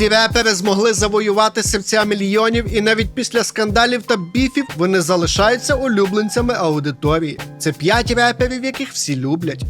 Ці репери змогли завоювати серця мільйонів, і навіть після скандалів та біфів вони залишаються улюбленцями аудиторії. Це п'ять реперів, яких всі люблять.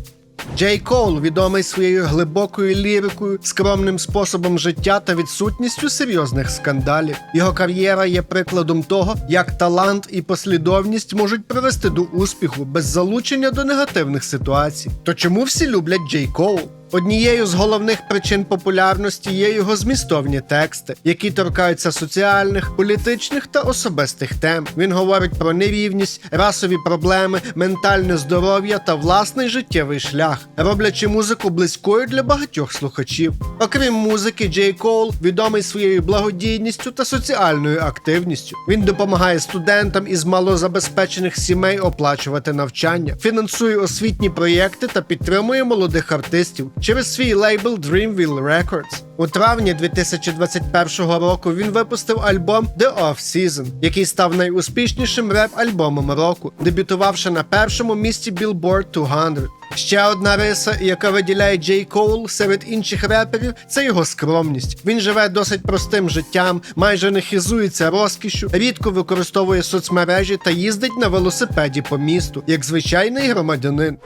Джей Коул відомий своєю глибокою лірикою, скромним способом життя та відсутністю серйозних скандалів. Його кар'єра є прикладом того, як талант і послідовність можуть привести до успіху без залучення до негативних ситуацій. То чому всі люблять Джей Коул? Однією з головних причин популярності є його змістовні тексти, які торкаються соціальних, політичних та особистих тем. Він говорить про нерівність, расові проблеми, ментальне здоров'я та власний життєвий шлях, роблячи музику близькою для багатьох слухачів. Окрім музики, Джей Коул відомий своєю благодійністю та соціальною активністю. Він допомагає студентам із малозабезпечених сімей оплачувати навчання, фінансує освітні проєкти та підтримує молодих артистів через свій лейбл Dreamville Records. У травні 2021 року він випустив альбом The Off Season, який став найуспішнішим реп-альбомом року, дебютувавши на першому місці Billboard 200. Ще одна риса, яка виділяє Джей Коул серед інших реперів, це його скромність. Він живе досить простим життям, майже не хизується розкішю, рідко використовує соцмережі та їздить на велосипеді по місту, як звичайний громадянин.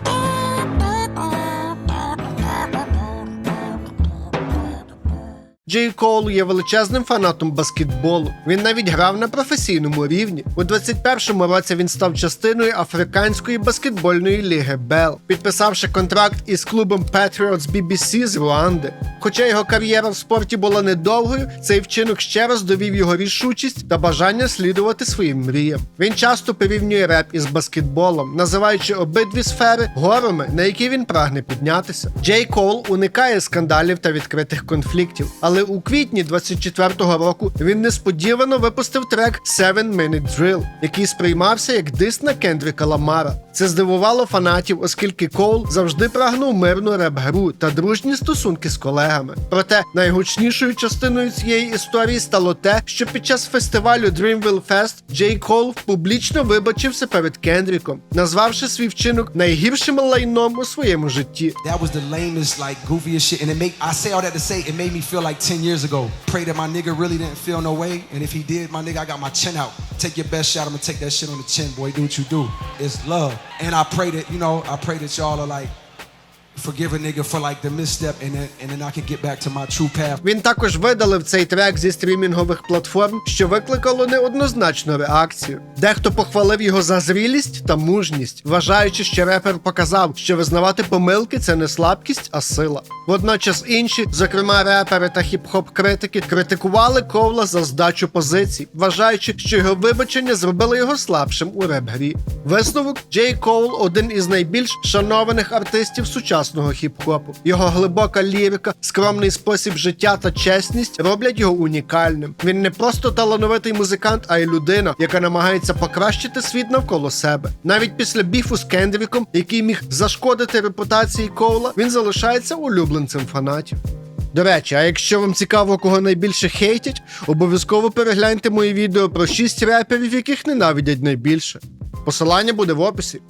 Джей Коул є величезним фанатом баскетболу. Він навіть грав на професійному рівні. У 21-му році він став частиною африканської баскетбольної ліги Бел, підписавши контракт із клубом Patriots BBC з Руанди. Хоча його кар'єра в спорті була недовгою, цей вчинок ще раз довів його рішучість та бажання слідувати своїм мріям. Він часто порівнює реп із баскетболом, називаючи обидві сфери горами, на які він прагне піднятися. Джей Коул уникає скандалів та відкритих конфліктів, але у квітні 24-го року він несподівано випустив трек Seven Minute Drill, який сприймався як дис на Кендріка Ламара. Це здивувало фанатів, оскільки Коул завжди прагнув мирну реп-гру та дружні стосунки з колегами. Проте найгучнішою частиною цієї історії стало те, що під час фестивалю Dreamville Fest Джей Коул публічно вибачився перед Кендріком, назвавши свій вчинок найгіршим лайном у своєму житті. That was the lamest, like goofiest shit. And it made I say all that to say it made me feel like 10 years ago. Pray that my nigga really didn't feel no way. And if he did, my nigga, I got my chin out. Take your best shot. I'm gonna take that shit on the chin, boy. Do what you do. It's love. And I pray that, you know, I pray that y'all are like forgive a nigga for like the misstep and true path. Він також видалив цей трек зі стрімінгових платформ, що викликало неоднозначну реакцію. Дехто похвалив його за зрілість та мужність, вважаючи, що репер показав, що визнавати помилки це не слабкість, а сила. Водночас інші, зокрема репери та хіп-хоп критики, критикували Ковла за здачу позицій, вважаючи, що його вибачення зробили його слабшим у реп-грі. Висновок Джей Коул один із найбільш шанованих артистів сучасного хіп-хопу. Його глибока лірика, скромний спосіб життя та чесність роблять його унікальним. Він не просто талановитий музикант, а й людина, яка намагається покращити світ навколо себе. Навіть після біфу з Кендріком, який міг зашкодити репутації Коула, він залишається улюбленцем фанатів. До речі, а якщо вам цікаво, кого найбільше хейтять, обов'язково перегляньте мої відео про 6 реперів, яких ненавидять найбільше. Посилання буде в описі.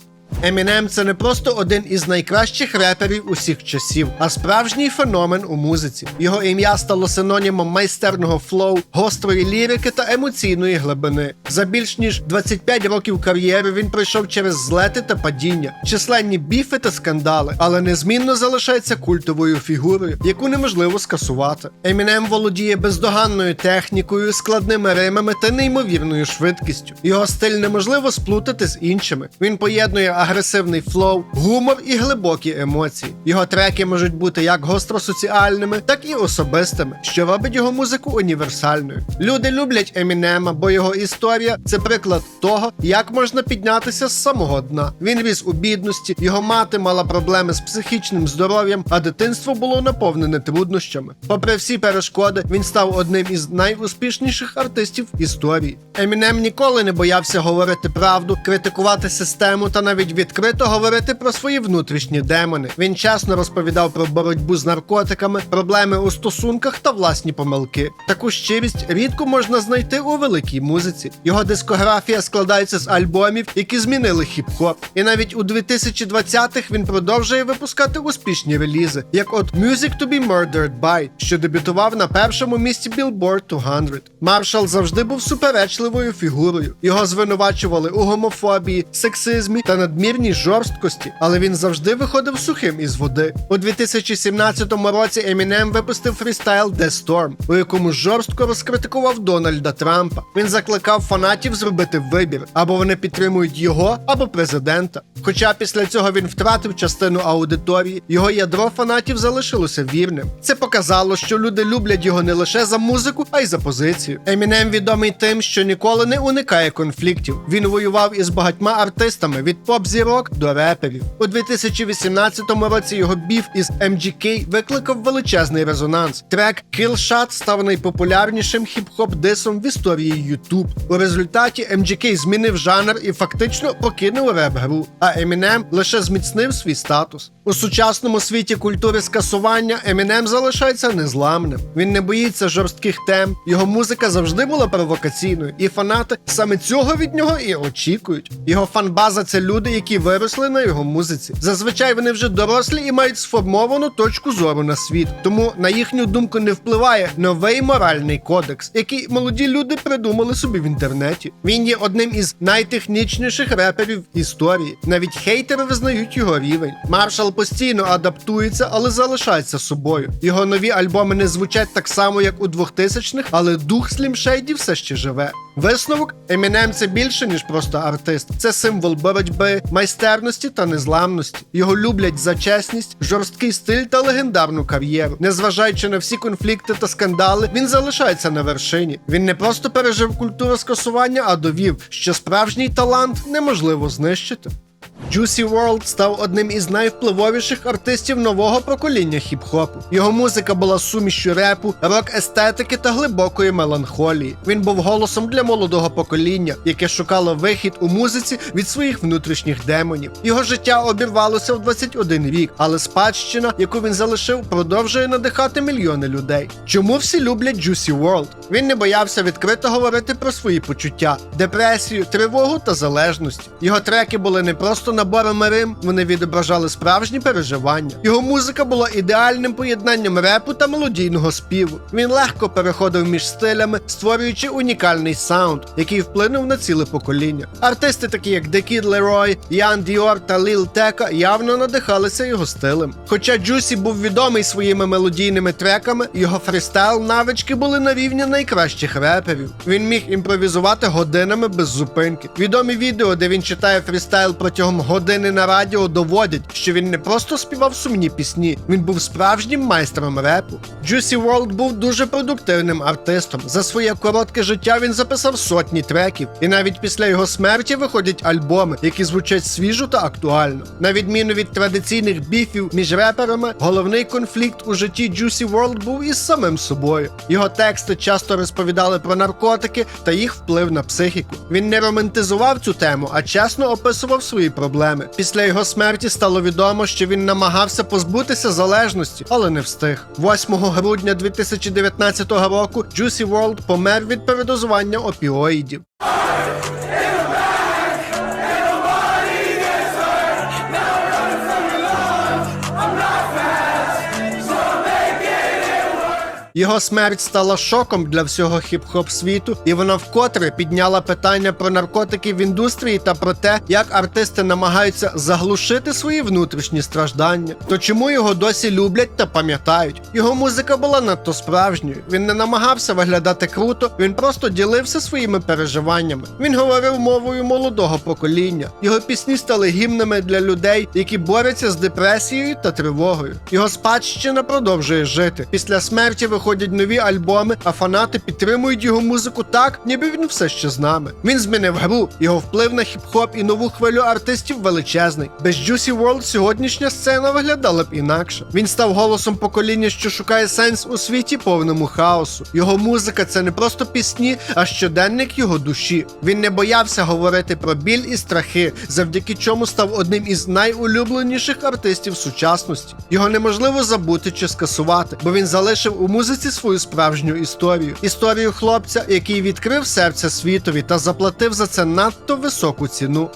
Емінем це не просто один із найкращих реперів усіх часів, а справжній феномен у музиці. Його ім'я стало синонімом майстерного флоу, гострої лірики та емоційної глибини. За більш ніж 25 років кар'єри він пройшов через злети та падіння, численні біфи та скандали, але незмінно залишається культовою фігурою, яку неможливо скасувати. Емінем володіє бездоганною технікою, складними римами та неймовірною швидкістю. Його стиль неможливо сплутати з іншими. Він поєднує агресивний флоу, гумор і глибокі емоції. Його треки можуть бути як гостросоціальними, так і особистими, що робить його музику універсальною. Люди люблять Емінема, бо його історія це приклад того, як можна піднятися з самого дна. Він ріс у бідності, його мати мала проблеми з психічним здоров'ям, а дитинство було наповнене труднощами. Попри всі перешкоди, він став одним із найуспішніших артистів історії. Емінем ніколи не боявся говорити правду, критикувати систему та навіть відкрито говорити про свої внутрішні демони. Він чесно розповідав про боротьбу з наркотиками, проблеми у стосунках та власні помилки. Таку щирість рідко можна знайти у великій музиці. Його дискографія складається з альбомів, які змінили хіп-хоп. І навіть у 2020-х він продовжує випускати успішні релізи, як от Music to be Murdered By, що дебютував на першому місці Billboard 200. Маршал завжди був суперечливою фігурою. Його звинувачували у гомофобії, сексизмі та надмірній жорсткості, але він завжди виходив сухим із води. У 2017 році Eminem випустив фрістайл The Storm, у якому жорстко розкритикував Дональда Трампа. Він закликав фанатів зробити вибір, або вони підтримують його, або президента. Хоча після цього він втратив частину аудиторії, його ядро фанатів залишилося вірним. Це показало, що люди люблять його не лише за музику, а й за позицію. Емінем відомий тим, що ніколи не уникає конфліктів. Він воював із багатьма артистами від поп-зірок до реперів. У 2018 році його біф із MGK викликав величезний резонанс. Трек Kill став найпопулярнішим хіп-хоп дисом в історії YouTube. У результаті MGK змінив жанр і фактично покинув реп-гру, а Eminem лише зміцнив свій статус. У сучасному світі культури скасування Eminem залишається незламним. Він не боїться жорстких тем, його музика завжди була провокаційною, і фанати саме цього від нього і очікують. Його фанбаза це люди, які виросли на його музиці. Зазвичай вони вже дорослі і мають сформовану точку зору на світ. Тому на їхню думку не впливає новий моральний кодекс, який молоді люди придумали собі в інтернеті. Він є одним із найтехнічніших реперів історії. Навіть хейтери визнають його рівень. Маршал постійно адаптується, але залишається собою. Його нові альбоми не звучать так само, як у 2000-х, але дух Shady все ще живе. Висновок Емінем це більше ніж просто артист. Це символ боротьби, майстерності та незламності. Його люблять за чесність, жорсткий стиль та легендарну кар'єру. Незважаючи на всі конфлікти та скандали, він залишається на вершині. Він не просто пережив культуру скасування, а довів, що справжній талант неможливо знищити. Juicy WRLD став одним із найвпливовіших артистів нового покоління хіп-хопу. Його музика була сумішю репу, рок-естетики та глибокої меланхолії. Він був голосом для молодого покоління, яке шукало вихід у музиці від своїх внутрішніх демонів. Його життя обірвалося в 21 рік, але спадщина, яку він залишив, продовжує надихати мільйони людей. Чому всі люблять Juicy WRLD? Він не боявся відкрито говорити про свої почуття, депресію, тривогу та залежності. Його треки були не просто наборами рим, вони відображали справжні переживання. Його музика була ідеальним поєднанням репу та мелодійного співу. Він легко переходив між стилями, створюючи унікальний саунд, який вплинув на ціле покоління. Артисти, такі як Kid Leroy, Ян Діор та Ліл Тека, явно надихалися його стилем. Хоча Джусі був відомий своїми мелодійними треками, його фрістайл навички були на рівні найкращих реперів. Він міг імпровізувати годинами без зупинки. Відомі відео, де він читає фрістайл протягом години на радіо, доводять, що він не просто співав сумні пісні, він був справжнім майстром репу. Juicy WRLD був дуже продуктивним артистом. За своє коротке життя він записав сотні треків, і навіть після його смерті виходять альбоми, які звучать свіжо та актуально. На відміну від традиційних біфів між реперами, головний конфлікт у житті Juicy WRLD був із самим собою. Його тексти часто розповідали про наркотики та їх вплив на психіку. Він не романтизував цю тему, а чесно описував свої проблеми. Після його смерті стало відомо, що він намагався позбутися залежності, але не встиг. 8 грудня 2019 року Juicy WRLD помер від передозування опіоїдів. Його смерть стала шоком для всього хіп-хоп світу, і вона вкотре підняла питання про наркотики в індустрії та про те, як артисти намагаються заглушити свої внутрішні страждання. То чому його досі люблять та пам'ятають? Його музика була надто справжньою. Він не намагався виглядати круто, він просто ділився своїми переживаннями. Він говорив мовою молодого покоління. Його пісні стали гімнами для людей, які борються з депресією та тривогою. Його спадщина продовжує жити. Після смерті виходять нові альбоми, а фанати підтримують його музику так, ніби він все ще з нами. Він змінив гру, його вплив на хіп-хоп і нову хвилю артистів величезний. Без Juicy WRLD сьогоднішня сцена виглядала б інакше. Він став голосом покоління, що шукає сенс у світі повному хаосу. Його музика це не просто пісні, а щоденник його душі. Він не боявся говорити про біль і страхи, завдяки чому став одним із найулюбленіших артистів сучасності. Його неможливо забути чи скасувати, бо він залишив у музиці свою справжню історію. Історію хлопця, який відкрив серце світові та заплатив за це надто високу ціну.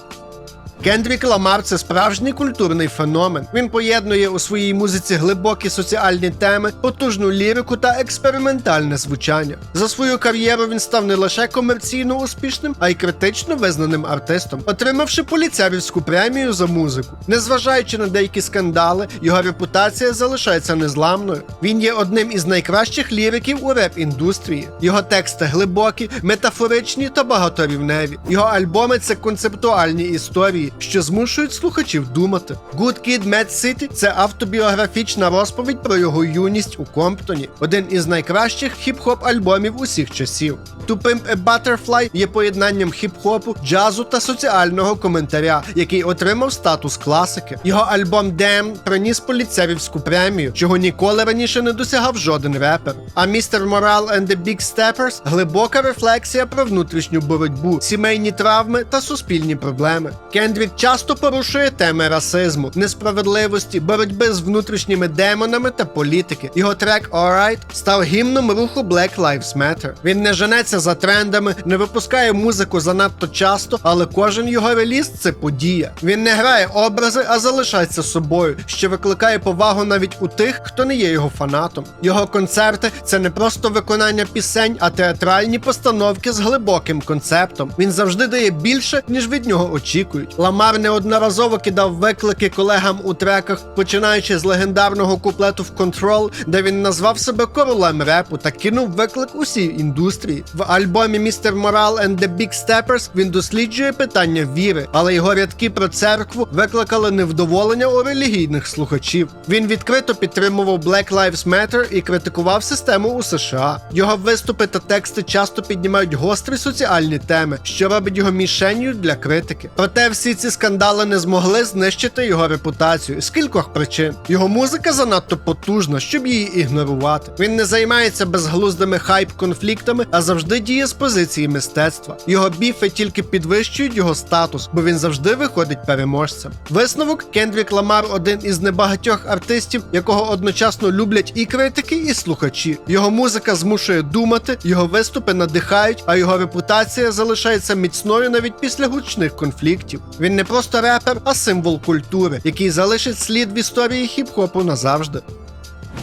Кендрік Ламар це справжній культурний феномен. Він поєднує у своїй музиці глибокі соціальні теми, потужну лірику та експериментальне звучання. За свою кар'єру він став не лише комерційно успішним, а й критично визнаним артистом, отримавши поліцерівську премію за музику. Незважаючи на деякі скандали, його репутація залишається незламною. Він є одним із найкращих ліриків у реп-індустрії. Його тексти глибокі, метафоричні та багаторівневі. Його альбоми це концептуальні історії, що змушують слухачів думати. Good Kid, Mad City – це автобіографічна розповідь про його юність у Комптоні, один із найкращих хіп-хоп альбомів усіх часів. To Pimp a Butterfly є поєднанням хіп-хопу, джазу та соціального коментаря, який отримав статус класики. Його альбом Damn приніс поліцерівську премію, чого ніколи раніше не досягав жоден репер. А Містер Морал and the Big Steppers – глибока рефлексія про внутрішню боротьбу, сімейні травми та суспільні проблеми. Кендрік часто порушує теми расизму, несправедливості, боротьби з внутрішніми демонами та політики. Його трек Alright став гімном руху Black Lives Matter. Він не женеться за трендами, не випускає музику занадто часто, але кожен його реліз це подія. Він не грає образи, а залишається собою, що викликає повагу навіть у тих, хто не є його фанатом. Його концерти це не просто виконання пісень, а театральні постановки з глибоким концептом. Він завжди дає більше, ніж від нього очікують. Ламар неодноразово кидав виклики колегам у треках, починаючи з легендарного куплету в Control, де він назвав себе королем репу та кинув виклик усій індустрії. В альбомі Mr. Moral and the Big Steppers він досліджує питання віри, але його рядки про церкву викликали невдоволення у релігійних слухачів. Він відкрито підтримував Black Lives Matter і критикував систему у США. Його виступи та тексти часто піднімають гострі соціальні теми, що робить його мішенню для критики. Проте всі ці скандали не змогли знищити його репутацію з кількох причин. Його музика занадто потужна, щоб її ігнорувати. Він не займається безглуздими хайп-конфліктами, а завжди діє з позиції мистецтва. Його біфи тільки підвищують його статус, бо він завжди виходить переможцем. Висновок Кендрік Ламар один із небагатьох артистів, якого одночасно люблять і критики, і слухачі. Його музика змушує думати, його виступи надихають, а його репутація залишається міцною навіть після гучних конфліктів. Він не просто репер, а символ культури, який залишить слід в історії хіп-хопу назавжди.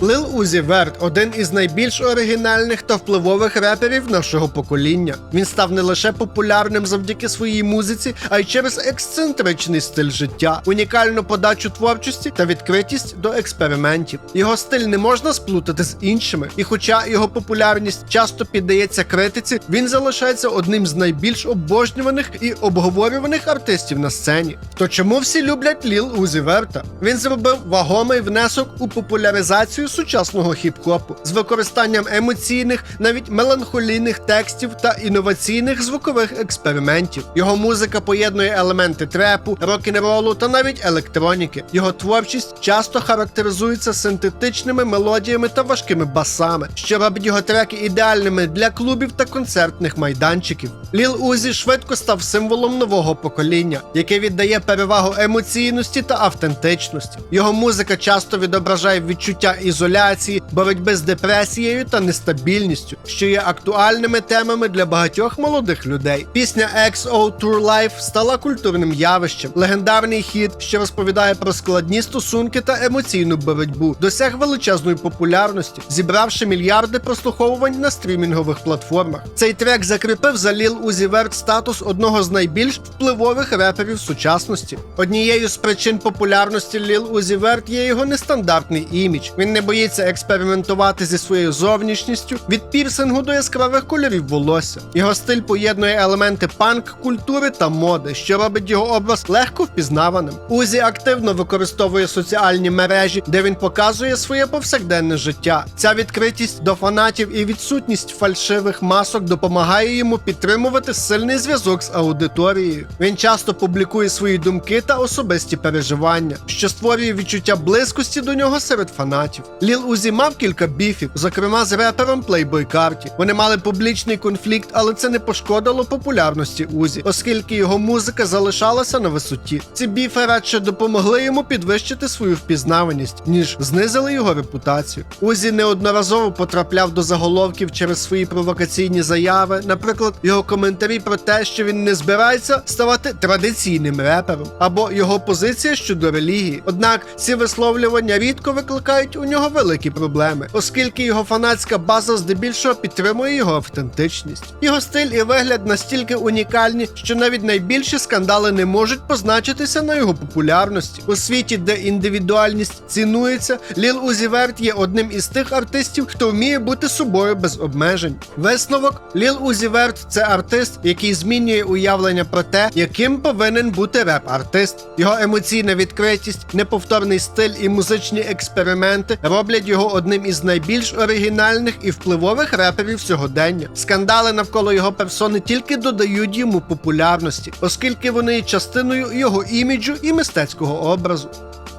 Лил Узі Верт один із найбільш оригінальних та впливових реперів нашого покоління. Він став не лише популярним завдяки своїй музиці, а й через ексцентричний стиль життя, унікальну подачу творчості та відкритість до експериментів. Його стиль не можна сплутати з іншими, і хоча його популярність часто піддається критиці, він залишається одним з найбільш обожнюваних і обговорюваних артистів на сцені. То чому всі люблять Ліл Узі Верта? Він зробив вагомий внесок у популяризацію сучасного хіп-хопу з використанням емоційних, навіть меланхолійних текстів та інноваційних звукових експериментів. Його музика поєднує елементи трепу, рок-н-ролу та навіть електроніки. Його творчість часто характеризується синтетичними мелодіями та важкими басами, що робить його треки ідеальними для клубів та концертних майданчиків. Ліл Узі швидко став символом нового покоління, яке віддає перевагу емоційності та автентичності. Його музика часто відображає відчуття ізоляції, боротьби з депресією та нестабільністю, що є актуальними темами для багатьох молодих людей. Пісня XO Tour Life стала культурним явищем. Легендарний хіт, що розповідає про складні стосунки та емоційну боротьбу, досяг величезної популярності, зібравши мільярди прослуховувань на стрімінгових платформах. Цей трек закріпив за Uzi Vert статус одного з найбільш впливових реперів сучасності. Однією з причин популярності Lil Uzi Vert є його нестандартний імідж. Він не боїться експериментувати зі своєю зовнішністю від пірсингу до яскравих кольорів волосся. Його стиль поєднує елементи панк культури та моди, що робить його образ легко впізнаваним. Узі активно використовує соціальні мережі, де він показує своє повсякденне життя. Ця відкритість до фанатів і відсутність фальшивих масок допомагає йому підтримувати сильний зв'язок з аудиторією. Він часто публікує свої думки та особисті переживання, що створює відчуття близькості до нього серед фанатів. Ліл Узі мав кілька біфів, зокрема з репером Playboy Carti. Вони мали публічний конфлікт, але це не пошкодило популярності Узі, оскільки його музика залишалася на висоті. Ці біфи радше допомогли йому підвищити свою впізнаваність, ніж знизили його репутацію. Узі неодноразово потрапляв до заголовків через свої провокаційні заяви, наприклад, його коментарі про те, що він не збирається ставати традиційним репером, або його позиція щодо релігії. Однак ці висловлювання рідко викликають у нього великі проблеми, оскільки його фанатська база здебільшого підтримує його автентичність. Його стиль і вигляд настільки унікальні, що навіть найбільші скандали не можуть позначитися на його популярності. У світі, де індивідуальність цінується, Ліл Узі Верт є одним із тих артистів, хто вміє бути собою без обмежень. Висновок Ліл Узі Верт це артист, який змінює уявлення про те, яким повинен бути реп-артист. Його емоційна відкритість, неповторний стиль і музичні експерименти роблять його одним із найбільш оригінальних і впливових реперів сьогодення. Скандали навколо його персони тільки додають йому популярності, оскільки вони є частиною його іміджу і мистецького образу.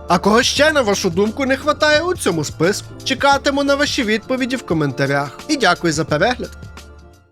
А кого ще, на вашу думку, не хватає у цьому списку? Чекатиму на ваші відповіді в коментарях. І дякую за перегляд.